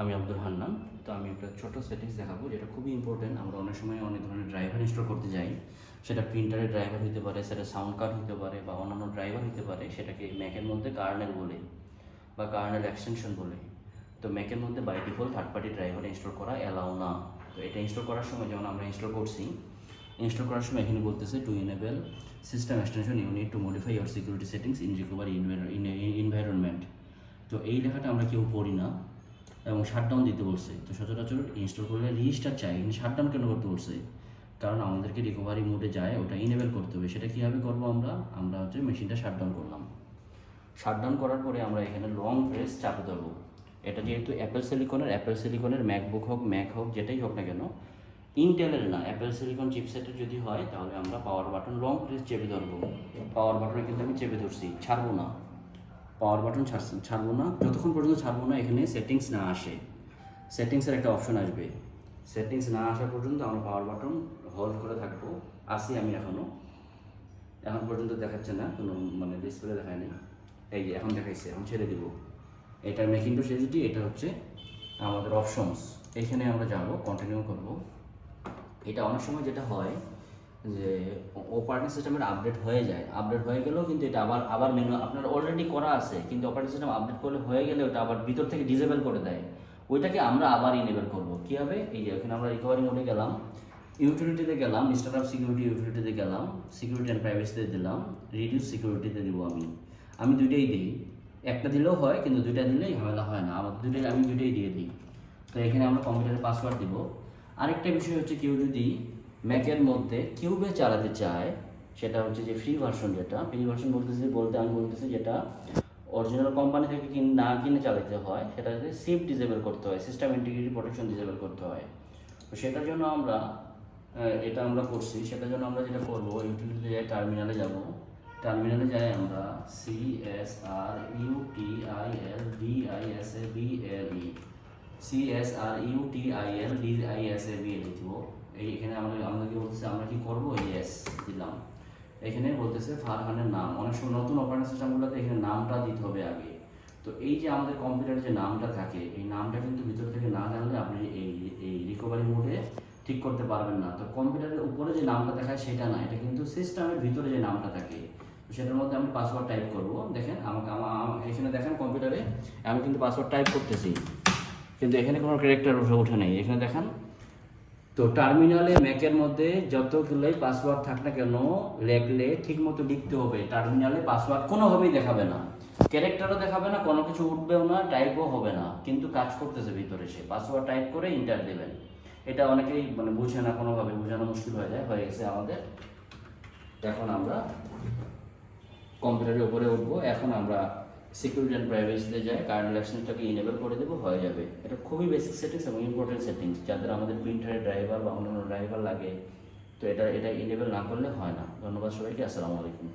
আমি আব্দুল হান্নান। তো আমি একটা ছোট সেটিংস দেখাবো, যেটা খুবই ইম্পর্টেন্ট আমরা অনেক সময় অনেক ধরনের ড্রাইভার ইনস্টল করতে যাই। সেটা প্রিন্টারের ড্রাইভার হতে পারে, সেটা সাউন্ড কার্ড হতে পারে, বা অন্যান্য ড্রাইভার হতে পারে, সেটাকে ম্যাকের মধ্যে কার্নেল বলে, বা কার্নেল এক্সটেনশন বলে। তো ম্যাকের মধ্যে by default third party driver install করা অ্যালাউ না। তো এটা ইনস্টল করার সময় যেমন আমরা ইনস্টল করছি ইনস্টল করার সময় এখানে বলতেছে to enable system extension unit to modify your security settings in recovery environment তো এই লেখাটা আমরা কেউ পড়ি না। এবং শাটডাউন দিতে বলছে। তো সচরাচর ইনস্টল করলে রেজিস্টার চাই শাটডাউন কেন করতে বলছে? কারণ আমাদেরকে রিকভারি মোডে যায়, ওটা ইনেবল করতে হবে। সেটা কীভাবে করব আমরা? আমরা হচ্ছে মেশিনটা শাটডাউন করলাম। শাটডাউন করার পরে আমরা এখানে লং প্রেস চাপে ধরবো। এটা যেহেতু অ্যাপেল সিলিকনের অ্যাপেল সিলিকনের ম্যাকবুক হোক ম্যাক হোক, যেটাই হোক না কেন ইন্টেলের না। অ্যাপেল সিলিকন চিপসেটের যদি হয়, তাহলে আমরা পাওয়ার বাটন লং প্রেস চেপে ধরবো। পাওয়ার বাটনে কিন্তু আমি চেপে ধরছি, ছাড়বো না। পাওয়ার বাটন ছাড়বো না। যতক্ষণ পর্যন্ত ছাড়বো না, এখানে সেটিংস না আসে সেটিংসের একটা অপশন আসবে। সেটিংস না আসা পর্যন্ত আমরা পাওয়ার বাটন হোল্ড করে থাকব। আসি আমি এখনও এখন পর্যন্ত দেখাচ্ছে না, কোনো মানে ডিসপ্লে দেখায় নাই। এই যে, এখন দেখাইছে, এখন ছেড়ে দিব। এটা মেকিংটোস এসডি এটা হচ্ছে আমাদের অপশনস এখানে আমরা যাব কন্টিনিউ করব। এটা অনেক সময় যেটা হয় যে অপারেটিং সিস্টেমের আপডেট হয়ে যায়। আপডেট হয়ে গেলেও কিন্তু এটা আবার আবার মেনু আপনার অলরেডি করা আছে, কিন্তু অপারেটিং সিস্টেম আপডেট করলে হয়ে গেলে ওটা আবার ভিতর থেকে ডিসেবল করে দেয়। ওইটাকে আমরা আবার ইনেবল করব। কী হবে? এই যে এখানে আমরা রিকভারি মোডে গেলাম। ইউটিলিটিতে গেলাম স্টার্ট আপ সিকিউরিটি ইউটিলিটিতে গেলাম সিকিউরিটি অ্যান্ড প্রাইভেসিতে দিলাম রিডিউস সিকিউরিটিতে দিব আমি। আমি দুইটাই দিই। একটা দিলেও হয়, কিন্তু দুইটা দিলেই ঝামেলা হয় না। আমার দুইটাই, আমি দুইটাই দিয়ে দিই। তো এখানে আমরা কম্পিউটারে পাসওয়ার্ড দিব। আরেকটা বিষয় হচ্ছে কেউ যদি ম্যাকের মধ্যে কিউবে চালাতে চায়, সেটা হচ্ছে যে ফ্রি ভার্সন যেটা। ফ্রি ভার্সন বলতেছি, বলতে আমি বলতেছি যেটা অরিজিনাল কোম্পানি থেকে কিন, না কিনে চালাতে হয়, সেটা হচ্ছে সিপ ডিসেবল করতে হয় সিস্টেম ইন্টিগ্রিটি প্রোটেকশন ডিসেবল করতে হয়। তো সেটার জন্য আমরা এটা আমরা করছি, সেটার জন্য আমরা যেটা করব ইউটিলিটিতে যাই টার্মিনালে যাব টার্মিনালে যাই আমরা C S R U T I L D I S A B L E C S R U T I L D I S A B এই এখানে আমাদের, আমাদেরকে বলতেছে, আমরা কি করব? ইয়েস দিলাম। এখানে বলতেছে ফারহানের নাম। অনেক সময় নতুন অপারেটিং সিস্টেমগুলোতে এখানে নামটা দিতে হবে আগে। তো এই যে আমাদের কম্পিউটারে যে নামটা থাকে, এই নামটা কিন্তু ভিতর থেকে না জানলে আপনি এই এই রিকভারি মোডে ঠিক করতে পারবেন না। তো কম্পিউটারের উপরে যে নামটা দেখায় সেটা না, এটা কিন্তু সিস্টেমের ভিতরে যে নামটা থাকে সেটার মধ্যে আমি পাসওয়ার্ড টাইপ করব। দেখেন, আমাকে আমা- আমা- এখানে দেখেন কম্পিউটারে আমি কিন্তু পাসওয়ার্ড টাইপ করতেছি। কিন্তু এখানে কোনো ক্যারেক্টার উঠে ওঠে নেই। এখানে দেখেন তো টার্মিনালে ম্যাকের মধ্যে যতগুলোই পাসওয়ার্ড থাক না কেন, লেখলে ঠিক মতো লিখতে হবে। টার্মিনালে পাসওয়ার্ড কোনোভাবেই দেখাবে না। ক্যারেক্টারও দেখাবে না, কোনো কিছু উঠবেও না টাইপও হবে না। কিন্তু কাজ করতেছে ভিতরে সে। পাসওয়ার্ড টাইপ করে ইন্টার দেবেন। এটা অনেকেই মানে বুঝে না, কোনোভাবে বোঝানো মুশকিল হয়ে যায়, হয়ে গেছে আমাদের। এখন আমরা কম্পিউটারের উপরে উঠবো। এখন আমরা সিকিউরিটি অ্যান্ড প্রাইভেসিতে যায় কারেন্ট লাইসেন্সটাকে ইনেবল করে দেবো, হয়ে যাবে। এটা খুবই বেসিক সেটিংস এবং ইম্পর্টেন্ট সেটিংস যাদের আমাদের প্রিন্টারের ড্রাইভার বা অন্যান্য ড্রাইভার লাগে, তো এটা এটা ইনেবল না করলে হয় না। ধন্যবাদ সবাইকে, আসসালামু আলাইকুম।